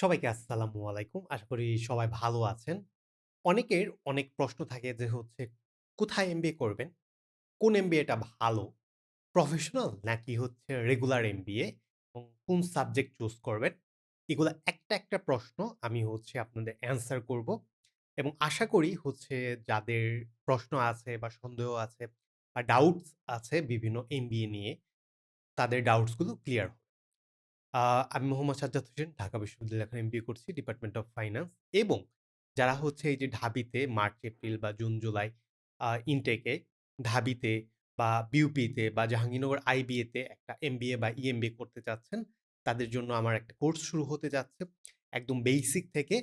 সবাইকে আসসালামু আলাইকুম। আশা করি সবাই ভালো আছেন। অনেকের অনেক প্রশ্ন থাকে যে হচ্ছে কোথায় এমবিএ করবেন? কোন এমবিএটা ভালো? প্রফেশনাল নাকি হচ্ছে রেগুলার এম এমবিএ? এবং কোন সাবজেক্ট চুজ করবেন? এগুলো একটা, একটা প্রশ্ন আমি হচ্ছে আপনাদের অ্যান্সার করব। এবং আশা করি হচ্ছে যাদের প্রশ্ন আছে বা সন্দেহ আছে বা ডাউটস আছে বিভিন্ন এমবিএ নিয়ে, তাদের ডাউটসগুলো ক্লিয়ার আমি মোহাম্মদ সাজ্জাদ হোসেন ঢাকা বিশ্ববিদ্যালয়ে এখন এমবিএ করছি ডিপার্টমেন্ট অফ ফাইন্যান্স এবং যারা হচ্ছে এই যে ঢাবিতে মার্চ, এপ্রিল বা জুন, জুলাই ইনটেকে ঢাবিতে বা বিউপিতে বা জাহাঙ্গীরনগর আইবিএতে একটা এমবিএ বা ইএমবিএ করতে চাচ্ছেন, তাদের জন্য আমার একটা কোর্স শুরু হতে যাচ্ছে। একদম বেসিক থেকে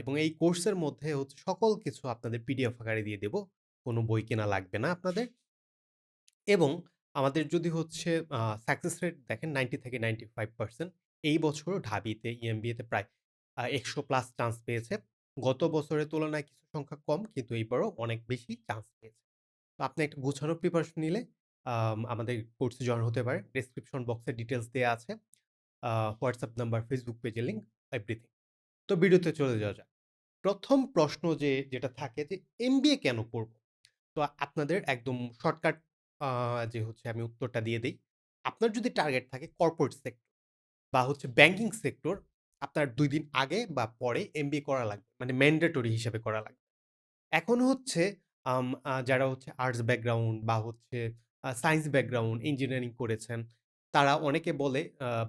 এবং এই কোর্সের মধ্যে হচ্ছে সকল কিছু আপনাদের পিডিএফ আকারে দিয়ে দেব। কোনো বই কেনা লাগবে না আপনাদের। এবং আমাদের যদি হচ্ছে সাকসেস রেট দেখেন 90 থেকে 95% এই বছরও ঢাবিতে ইএমবিএতে প্রায় একশো প্লাস চান্স পেয়েছে। গত বছরের তুলনায় কিছু সংখ্যা কম কিন্তু এইবারও অনেক বেশি চান্স পেয়েছে। তো আপনি একটা গুছানো প্রিপারেশন নিলে আমাদের কোর্সে জয়েন হতে পারে ডেসক্রিপশন বক্সে ডিটেলস দেওয়া আছে। হোয়াটসঅ্যাপ নাম্বার, ফেসবুক পেজের লিংক, এভরিথিং। তো ভিডিওতে চলে যাওয়া যাক। প্রথম প্রশ্ন যে যেটা থাকে যে এমবিএ কেন করব? তো আপনাদের একদম শর্টকাট যে হচ্ছে আমি উত্তরটা দিয়ে দেই। আপনার যদি টার্গেট থাকে কর্পোরেট সেক্টর বা হচ্ছে ব্যাংকিং সেক্টর, আপনার দুই দিন আগে বা পরে এমবিএ করা লাগবে। মানে ম্যান্ডেটরি হিসেবে করা লাগবে। এখন হচ্ছে যারা হচ্ছে আর্টস ব্যাকগ্রাউন্ড বা হচ্ছে সায়েন্স ব্যাকগ্রাউন্ড, ইঞ্জিনিয়ারিং করেছেন, তারা অনেকে বলে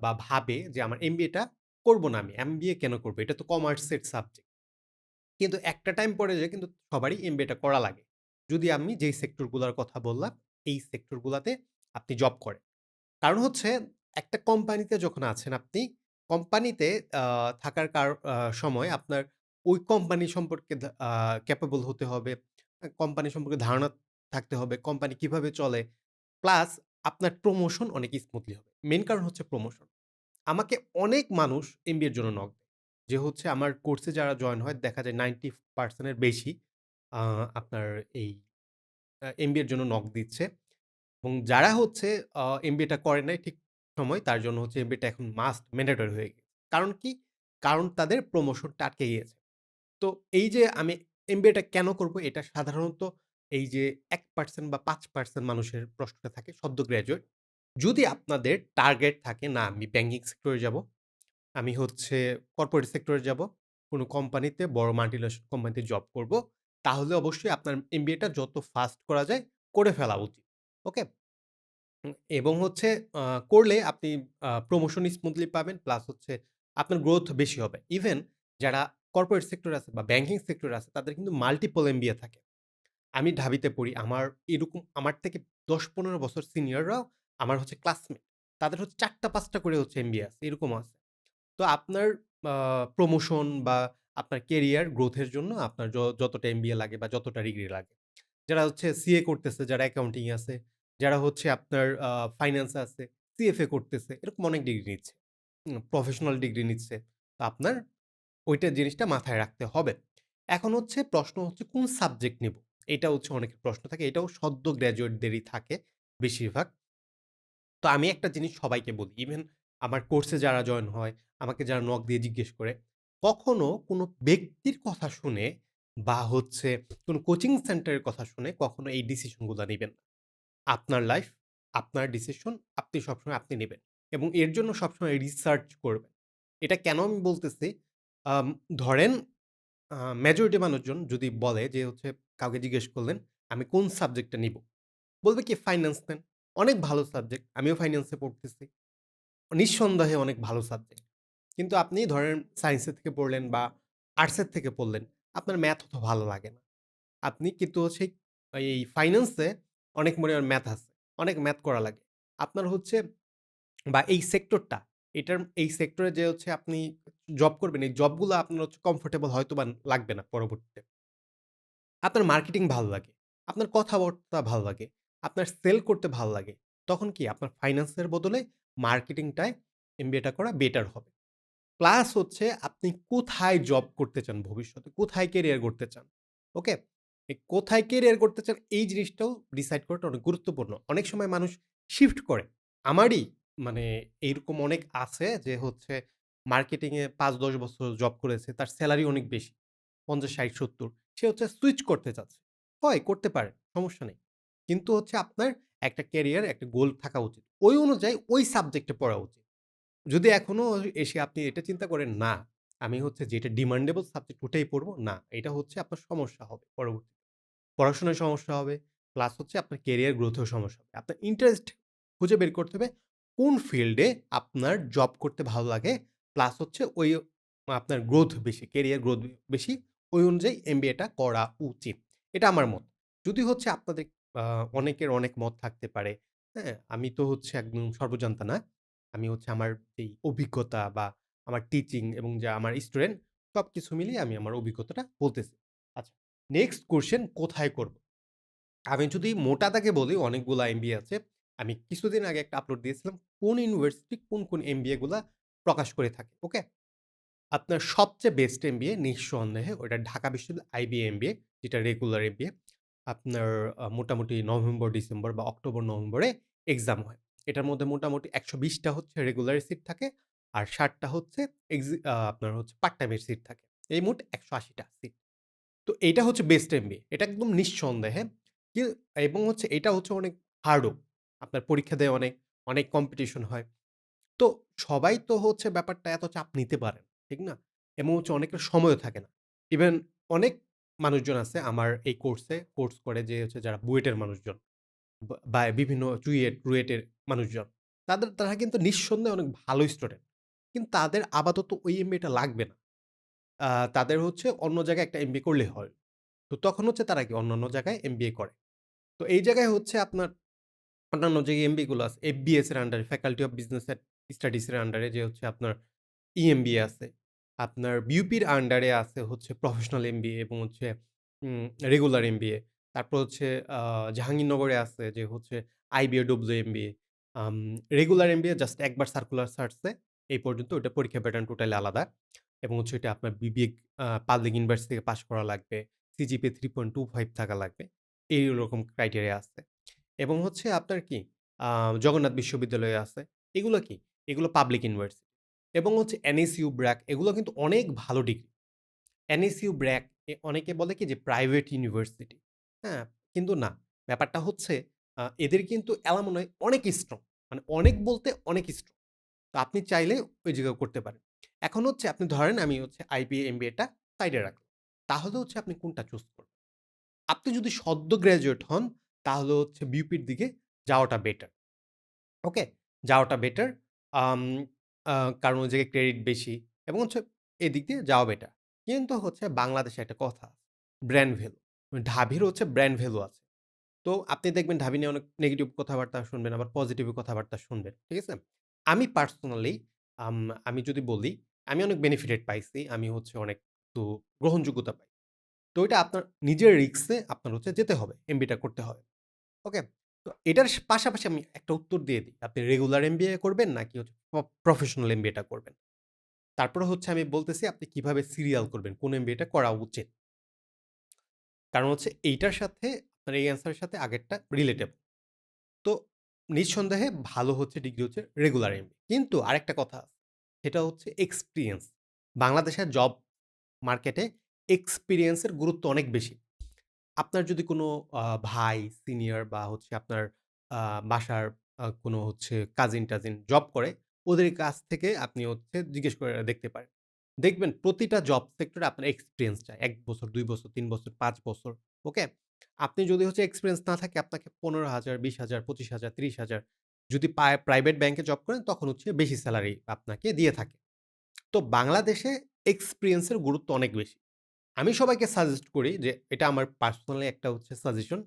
বা ভাবে যে আমার এমবিএটা করব না আমি। এমবিএ কেন করব এটা তো কমার্সের সাবজেক্ট। কিন্তু একটা টাইম পরে যেয়ে কিন্তু সবারই এমবিএটা করা লাগে। যদি আমি যেই সেক্টরগুলোর কথা বললাম, এই সেক্টরগুলোতে আপনি জব করেন। কারণ হচ্ছে একটা কোম্পানিতে যখন আছেন আপনি, কোম্পানিতে থাকার কার সময় আপনার ওই কোম্পানি সম্পর্কে ক্যাপেবল হতে হবে। কোম্পানি সম্পর্কে ধারণা থাকতে হবে। কোম্পানি কীভাবে চলে? প্লাস আপনার প্রমোশন অনেক স্মুথলি হবে। মেন কারণ হচ্ছে প্রমোশন। আমাকে অনেক মানুষ এম এমবিএর জন্য নক দেয়। যে হচ্ছে আমার কোর্সে যারা জয়েন হয় দেখা যায় 90% বেশি আপনার এই আ এমবিএর জন্য নক দিচ্ছে। এবং যারা হচ্ছে এমবিএটা করে নাই ঠিক সময় তার জন্য হচ্ছে এমবিএটা এখন মাস্ট ম্যান্ডেটরি হয়ে গেছে। কারণ কি? কারণ তাদের প্রমোশনটা আটকে গিয়েছে। তো এই যে আমি এমবিএটা কেন করব? এটা সাধারণত এই যে এক পার্সেন্ট বা পাঁচ পার্সেন্ট মানুষের প্রশ্নটা থাকে সদ্য গ্র্যাজুয়েট। যদি আপনাদের টার্গেট থাকে না আমি ব্যাঙ্কিং সেক্টরে যাব, আমি হচ্ছে কর্পোরেট সেক্টরে যাব, কোনো কোম্পানিতে বড় মাল্টিনেশনাল কোম্পানিতে জব করব, তাহলে অবশ্যই আপনার এমবিএটা যত ফাস্ট করা যায় করে ফেলা উচিত। ওকে? এবং হচ্ছে করলে আপনি প্রমোশন স্মুথলি পাবেন। প্লাস হচ্ছে আপনার গ্রোথ বেশি হবে। ইভেন যারা কর্পোরেট সেক্টর আছে বা ব্যাংকিং সেক্টর আছে তাদের কিন্তু মাল্টিপল এমবিএ থাকে। আমি ঢাবিতে পড়ি। আমার এরকম আমার থেকে দশ পনেরো বছর সিনিয়ররাও আমার হচ্ছে ক্লাসমেট। তাদের হচ্ছে চারটা পাঁচটা করে হচ্ছে এমবিএ আছে। এরকমও আছে। তো আপনার প্রমোশন বা আপনার কেরিয়ার গ্রোথের জন্য আপনার যতটা এমবিএ লাগে বা যতটা ডিগ্রি লাগে। যারা হচ্ছে সিএ করতেছে, যারা অ্যাকাউন্টিং আছে, যারা হচ্ছে আপনার ফাইন্যান্স আছে, সিএফএ করতেছে, এরকম অনেক ডিগ্রি নিচ্ছে। প্রফেশনাল ডিগ্রি নিচ্ছে। তো আপনার ওইটা জিনিসটা মাথায় রাখতে হবে। এখন হচ্ছে প্রশ্ন হচ্ছে কোন সাবজেক্ট নিব? এটা হচ্ছে অনেকের প্রশ্ন থাকে। এটাও সদ্য গ্র্যাজুয়েটদেরই থাকে বেশিরভাগ। তো আমি একটা জিনিস সবাইকে বলি। ইভেন আমার কোর্সে যারা জয়েন হয়, আমাকে যারা নক দিয়ে জিজ্ঞেস করে, কখনো কোনো ব্যক্তির কথা শুনে বা হচ্ছে কোনো কোচিং সেন্টারের কথা শুনে কখনো এই ডিসিশনগুলো নেবেন না। আপনার লাইফ, আপনার ডিসিশন, আপনি সবসময় আপনি নেবেন এবং এর জন্য সবসময় রিসার্চ করবেন। এটা কেন আমি বলতেছি? ধরেন মেজরিটি মানুষজন যদি বলে যে হচ্ছে কাউকে জিজ্ঞেস করলেন, "আমি কোন সাবজেক্টটা নিব বলবে কি, "ফাইন্যান্স নেন।" অনেক ভালো সাবজেক্ট। আমিও ফাইন্যান্সে পড়তেছি। নিঃসন্দেহে অনেক ভালো সাবজেক্ট। কিন্তু আপনি ধরেন সায়েন্সের থেকে পড়লেন বা আর্টসের থেকে পড়লেন, আপনার ম্যাথ অত ভালো লাগে না। আপনি কিন্তু হচ্ছে এই ফাইন্যান্সে অনেক পরিমাণ ম্যাথ আছে। অনেক ম্যাথ করা লাগে। আপনার হচ্ছে বা এই সেক্টরটা, এটার এই সেক্টরে যে হচ্ছে আপনি জব করবেন, এই জবগুলা আপনার হচ্ছে কমফোর্টেবল হয়তো বা লাগবে না পরবর্তীতে। আপনার মার্কেটিং ভালো লাগে। আপনার কথাবার্তা ভালো লাগে। আপনার সেল করতে ভালো লাগে। তখন কি আপনার ফাইন্যান্সের বদলে মার্কেটিংটায় এমবিএটা করা বেটার হবে। প্লাস হচ্ছে আপনি কোথায় জব করতে চান ভবিষ্যতে? কোথায় কেরিয়ার করতে চান? ওকে? কোথায় কেরিয়ার করতে চান এই জিনিসটাও ডিসাইড করাটা অনেক গুরুত্বপূর্ণ। অনেক সময় মানুষ শিফট করে। আমারই মানে এইরকম অনেক আছে যে হচ্ছে মার্কেটিংয়ে পাঁচ ৫-১০ বছর জব করেছে, তার স্যালারি অনেক বেশি। ৫০, ৬০, ৭০ সে হচ্ছে সুইচ করতে চাচ্ছে। হয় করতে পারে, সমস্যা নেই। কিন্তু হচ্ছে আপনার একটা ক্যারিয়ার, একটা গোল থাকা উচিত। ওই অনুযায়ী ওই সাবজেক্টে পড়া উচিত। যদি এখনও এসে আপনি এটা চিন্তা করেন, না আমি হচ্ছে যেটা ডিমান্ডেবল সাবজেক্ট ওটাই পড়ব, না এটা হচ্ছে আপনার সমস্যা হবে পরবর্তীতে। পড়াশোনায় সমস্যা হবে, প্লাস হচ্ছে আপনার কেরিয়ার গ্রোথ এও সমস্যা হবে। আপনার ইন্টারেস্ট খুঁজে বের করতে হবে কোন ফিল্ডে আপনার জব করতে ভালো লাগে, প্লাস হচ্ছে ওই আপনার গ্রোথ বেশি, কেরিয়ার গ্রোথ বেশি, ওই অনুযায়ী এমবিএটা করা উচিত। এটা আমার মত। যদি হচ্ছে আপনাদের অনেকের অনেক মত থাকতে পারে, হ্যাঁ? আমি তো হচ্ছে একদম সর্বজান্তা না। আমি হচ্ছে আমার যেই অভিজ্ঞতা বা আমার টিচিং এবং যা আমার স্টুডেন্ট সবকিছু মিলিয়ে আমি আমার অভিজ্ঞতাটা বলতেছি। আচ্ছা, নেক্সট কোয়েশ্চেন কোথায় করব? আমি যদি মোটা তাকে বলি অনেকগুলা এমবিএ আছে। আমি কিছুদিন আগে একটা আপলোড দিয়েছিলাম। কোন ইউনিভার্সিটি কোন, কোন এমবিএ গুলা প্রকাশ করে থাকে। ওকে? আপনার সবচেয়ে বেস্ট এমবিএ নিঃসন্দেহে ওটা ঢাকা বিশ্ববিদ্যালয় আইবিএ এমবিএ যেটা রেগুলার এমবিএ। আপনার মোটামুটি নভেম্বর, ডিসেম্বর বা অক্টোবর, নভেম্বরে এক্সাম হয়। এটার মধ্যে মোটামুটি একশো বিশটা হচ্ছে রেগুলার সিট থাকে। আর ৬০ টা হচ্ছে আপনার হচ্ছে পার্ট টাইমের সিট থাকে। এই মোট একশো আশিটা সিট। তো এটা হচ্ছে বেস্ট এমবিএ। এটা একদম নিঃসন্দেহে। কি এবং হচ্ছে এটা হচ্ছে অনেক হার্ডও। আপনার পরীক্ষা দেয় অনেক, অনেক কম্পিটিশন হয়। তো সবাই তো হচ্ছে ব্যাপারটা এত চাপ নিতে পারে না। ঠিক না? এবং হচ্ছে অনেকের সময়ও থাকে না। ইভেন অনেক মানুষজন আছে আমার এই কোর্সে কোর্স করে যে হচ্ছে যারা বুয়েটের মানুষজন বা বিভিন্ন চুয়েট, রুয়েটের মানুষজন। তাদের তারা কিন্তু নিঃসন্দেহে অনেক ভালো স্টুডেন্ট। কিন্তু তাদের আপাতত ওই এমবিএটা লাগবে না। তাদের হচ্ছে অন্য জায়গায় একটা এমবিএ করলে হয়। তো তখন হচ্ছে তারা কি অন্য অন্য জায়গায় এমবিএ করে। তো এই জায়গায় হচ্ছে আপনার অন্যান্য যে এমবিএ গুলো আছে এফবিএস এর আন্ডারে faculty of business and studies এর আন্ডারে যে হচ্ছে আপনার ইএমবিএ আছে। আপনার বিউপির আন্ডারে আছে হচ্ছে প্রফেশনাল এমবিএ এবং হচ্ছে রেগুলার এমবিএ। তারপর হচ্ছে জাহাঙ্গীরনগরে আছে যে হচ্ছে IBAW MBA. Um regular MBA just একবার সার্কুলার ছাড়ছে। এই পর্যন্ত ওটা পরীক্ষা প্যাটার্ন টোটালি আলাদা। এবং হচ্ছে এটা আপনার বিবিএ আ পাবলিক ইউনিভার্সিটি থেকে পাস করা লাগবে। সিজিপিএ 3.25 থাকা লাগবে। এইরকম ক্রাইটেরিয়া আছে। এবং হচ্ছে আপনার কি জগন্নাথ বিশ্ববিদ্যালয়ে আছে। এগুলো কি? এগুলো পাবলিক ইউনিভার্সিটি। এবং হচ্ছে এনএসইউ, ব্র্যাক এগুলো কিন্তু অনেক ভালো ডিগ্রি। এনএসইউ, ব্র্যাক অনেকে বলে কি যে প্রাইভেট ইউনিভার্সিটি। হ্যাঁ? কিন্তু না। ব্যাপারটা হচ্ছে এদের কিন্তু অ্যালামনাই অনেক স্ট্রং। মানে অনেক বলতে অনেক স্ট্রং। তো আপনি চাইলে ওই জায়গায় করতে পারেন। এখন হচ্ছে আপনি ধরেন আমি হচ্ছে আইবিএ, এমবিএটা সাইডে রাখলাম। তাহলে হচ্ছে আপনি কোনটা চুজ করবেন? আপনি যদি সদ্য গ্র্যাজুয়েট হন তাহলে হচ্ছে বিউপির দিকে যাওয়াটা বেটার। ওকে? যাওয়াটা বেটার। কারণ ওই জায়গায় ক্রেডিট বেশি এবং হচ্ছে এদিক দিয়ে যাওয়া বেটার। কিন্তু হচ্ছে বাংলাদেশে একটা কথা ব্র্যান্ড ভ্যালু। ঢাবির হচ্ছে ব্র্যান্ড ভ্যালু আছে। তো আপনি দেখবেন ঢাবি নিয়ে অনেক নেগেটিভ কথাবার্তা শুনবেন, আবার পজিটিভ কথাবার্তা শুনবেন। ঠিক আছে? আমি পার্সোনালি আমি যদি বলি, আমি অনেক বেনিফিটেড পাইছি। আমি হচ্ছে অনেক একটু গ্রহণযোগ্যতা পাই। তো এটা আপনার নিজের রিস্কে আপনার হচ্ছে যেতে হবে। এমবিএটা করতে হবে। ওকে? তো এটার পাশাপাশি আমি একটা উত্তর দিয়ে দিই। আপনি রেগুলার এমবিএ করবেন নাকি হচ্ছে প্রফেশনাল এমবিএটা করবেন। তারপরে হচ্ছে আমি বলতেছি আপনি কীভাবে সিরিয়াল করবেন, কোন এমবিএটা করা উচিত। কারণ হচ্ছে এইটার সাথে আপনার এই অ্যান্সারের সাথে আগেরটা রিলেটেবল। তো নিঃসন্দেহে ভালো হচ্ছে ডিগ্রি হচ্ছে রেগুলার এমবিএ। কিন্তু আরেকটা কথা। সেটা হচ্ছে এক্সপিরিয়েন্স বাংলাদেশের জব মার্কেটে এক্সপিরিয়েন্সের গুরুত্ব অনেক বেশি। আপনার যদি কোনো ভাই, সিনিয়র বা হচ্ছে আপনার বাসার কোনো হচ্ছে কাজিন-টাজিন জব করে, ওদের কাছ থেকে আপনি হচ্ছে জিজ্ঞেস করে দেখতে পারেন। দেখবেন প্রতিটা জব সেক্টরে আপনার এক্সপেরিয়েন্স চায়। ১ বছর, দুই বছর, তিন বছর, পাঁচ বছর। ওকে? আপনি যদি হচ্ছে এক্সপিরিয়েন্স না থাকে আপনাকে ১৫,০০০, ২০,০০০, ২৫,০০০, ৩০,০০০ যদি প্রাইভেট ব্যাংকে জব করেন, তখন হচ্ছে বেশি স্যালারি আপনাকে দিয়ে থাকে। তো বাংলাদেশে এক্সপিরিয়েন্সের গুরুত্ব অনেক বেশি। আমি সবাইকে সাজেস্ট করি যে, এটা আমার পার্সোনালি একটা হচ্ছে সাজেশন।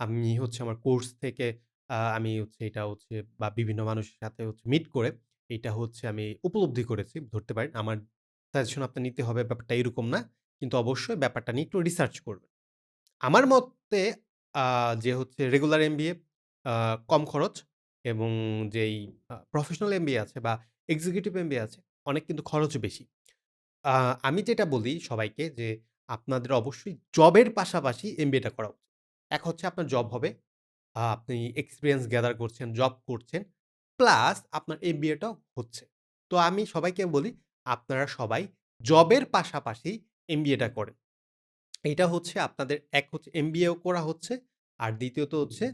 আমি হচ্ছে আমার কোর্স থেকে আমি হচ্ছে এটা হচ্ছে বা বিভিন্ন মানুষের সাথে হচ্ছে মিট করে, এটা হচ্ছে আমি উপলব্ধি করেছি, ধরতে পারেন। আমার সাজেশন আপনার নিতে হবে, ব্যাপারটা এরকম না। কিন্তু অবশ্যই ব্যাপারটা নিয়ে একটু রিসার্চ করবেন। আমার মতে যে হচ্ছে রেগুলার এমবিএ কম খরচ এবং যেই প্রফেশনাল এমবিএ আছে বা এক্সিকিউটিভ এমবিএ আছে অনেক কিন্তু খরচ বেশি। আমি যেটা বলি সবাইকে যে আপনাদের অবশ্যই জবের পাশাপাশি এমবিএটা করা উচিত। এক হচ্ছে আপনার জব হবে। আপনি এক্সপিরিয়েন্স গ্যাদার করছেন, জব করছেন। প্লাস আপনার এমবিএটাও হচ্ছে। তো আমি সবাইকে বলি আপনারা সবাই জবের পাশাপাশি এমবিএটা করেন। এটা হচ্ছে আপনাদের এক হচ্ছে এমবিএও করা হচ্ছে। আর দ্বিতীয়ত হচ্ছে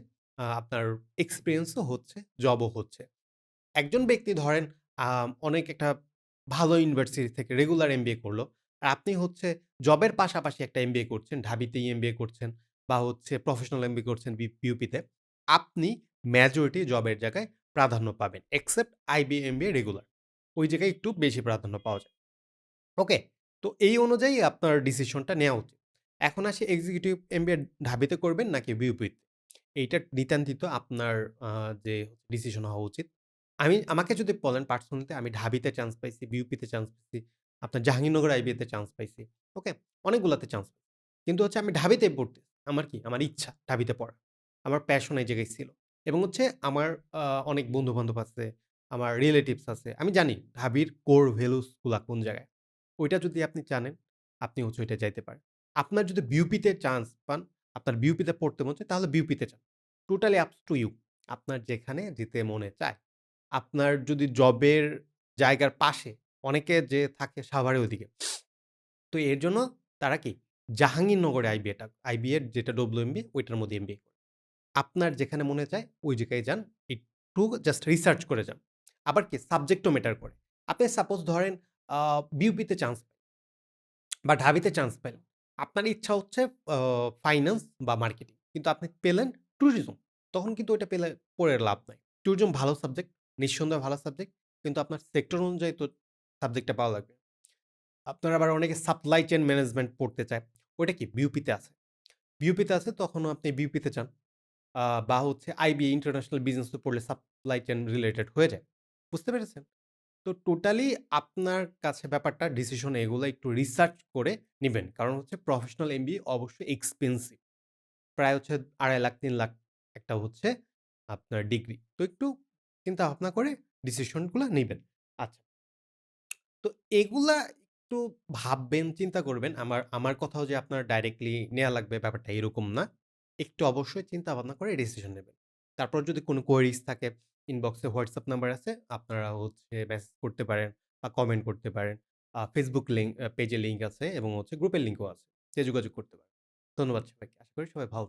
আপনার এক্সপিরিয়েন্সও হচ্ছে, জবও হচ্ছে। একজন ব্যক্তি ধরেন অনেক একটা ভালো ইউনিভার্সিটি থেকে রেগুলার এম এমবিএ করল আর আপনি হচ্ছে জবের পাশাপাশি একটা এম এমবিএ করছেন, ঢাবিতেই এমবিএ করছেন বা হচ্ছে প্রফেশনাল এম এমবিএ করছেন বি বিইউপিতে। আপনি মেজরিটি জবের জায়গায় প্রাধান্য পাবেন। Except IB MBA regular. ওই জায়গায় একটু বেশি প্রাধান্য পাওয়া যায়। ওকে? তো এই অনুযায়ী আপনার ডিসিশনটা নেওয়া উচিত। এখন আসি এক্সিকিউটিভ এম এমবিএ ঢাবিতে করবেন নাকি বিইউপিতে? এইটা নিতান্তিত আপনার যে ডিসিশন হওয়া উচিত। আমি আমাকে যদি বলেন পার্সোনালি আমি ঢাবিতে চান্স পাইছি, বিউপিতে চান্স পাইছি, আপনার জাহাঙ্গীরনগর আইবিএতে চান্স পাইছি। ওকে? অনেকগুলাতে চান্স পাইছি। কিন্তু হচ্ছে আমি ঢাবিতে পড়তে আমার কি? আমার ইচ্ছা ঢাবিতে পড়া। আমার প্যাশন এই জায়গায় ছিল। এবং হচ্ছে আমার অনেক বন্ধু-বান্ধব আছে, আমার রিলেটিভস আছে। আমি জানি ঢাবির কোর ভ্যালুসগুলা কোন জায়গায়। ওইটা যদি আপনি জানেন, আপনি হচ্ছে ওইটায় যাইতে পারেন। আপনার যদি বিউপিতে চান্স পান, আপনার বিউপিতে পড়তে মন চায়, তাহলে বিউপিতে যান। Totally ups to you. আপনার যেখানে যেতে মনে চায়। আপনার যদি জবের জায়গার পাশে অনেকে যে থাকে সাভারের ওইদিকে। তো এর জন্য তারা কি? জাহাঙ্গীরনগরে আইবিএটা আইবিএর যেটা ডব্লিউএমবি ওইটার মধ্যে এমবিএ করে। আপনার যেখানে মনে চায়, ওই জায়গায় যান। একটু জাস্ট রিসার্চ করে যান। আবার কি সাবজেক্টও ম্যাটার করে। আপনি সাপোজ ধরেন আ বিইউপিতে চান্স বা ঢাবিতে চান্স পেলেন। আপনার ইচ্ছা হচ্ছে ফাইন্যান্স বা মার্কেটিং। কিন্তু আপনি পেলেন ট্যুরিজম। তখন কিন্তু ওইটা পেলে পড়ে লাভ নাই। ট্যুরিজম ভালো সাবজেক্ট, নিঃসন্দেহে ভালো সাবজেক্ট। কিন্তু আপনার সেক্টর অনুযায়ী তো সাবজেক্টটা পাওয়া লাগবে। আপনার আবার অনেকে সাপ্লাই চেইন ম্যানেজমেন্ট পড়তে চায়। ওইটা কি বিউপিতে আছে। বিউপিতে আছে তখনও আপনি বিউপিতে চান বা হচ্ছে আইবি ইন্টারন্যাশনাল বিজনেস পড়লে সাপ্লাই চেইন রিলেটেড হয়ে যায়। বুঝতে পেরেছেন? তো টোটালি আপনার কাছে ব্যাপারটা ডিসিশন এগুলো একটু রিসার্চ করে নেবেন কারণ হচ্ছে প্রফেশনাল এমবি অবশ্যই এক্সপেন্সিভ প্রায় হচ্ছে ২.৫ লাখ তিন লাখ একটা হচ্ছে আপনার ডিগ্রি। তো একটু চিন্তা ভাবনা করে ডিসিশনগুলো নেবেন আচ্ছা। তো এগুলা একটু ভাববেন, চিন্তা করবেন। আমার আমার কথাও যে আপনার ডাইরেক্টলি নেয়া লাগবে ব্যাপারটা এরকম না। একটু অবশ্যই চিন্তা ভাবনা করে ডিসিশন নেবেন। তারপর যদি কোনো কোয়েরিজ থাকে ইনবক্সে হোয়াটসঅ্যাপ নাম্বার আছে। আপনারা হচ্ছে মেসেজ করতে পারেন বা কমেন্ট করতে পারেন। ফেসবুক লিঙ্ক পেজের পেজে লিঙ্ক আছে এবং হচ্ছে গ্রুপের লিঙ্কও আছে। সে যোগাযোগ করতে পারেন। ধন্যবাদ সবাইকে। আশা করি সবাই ভালো।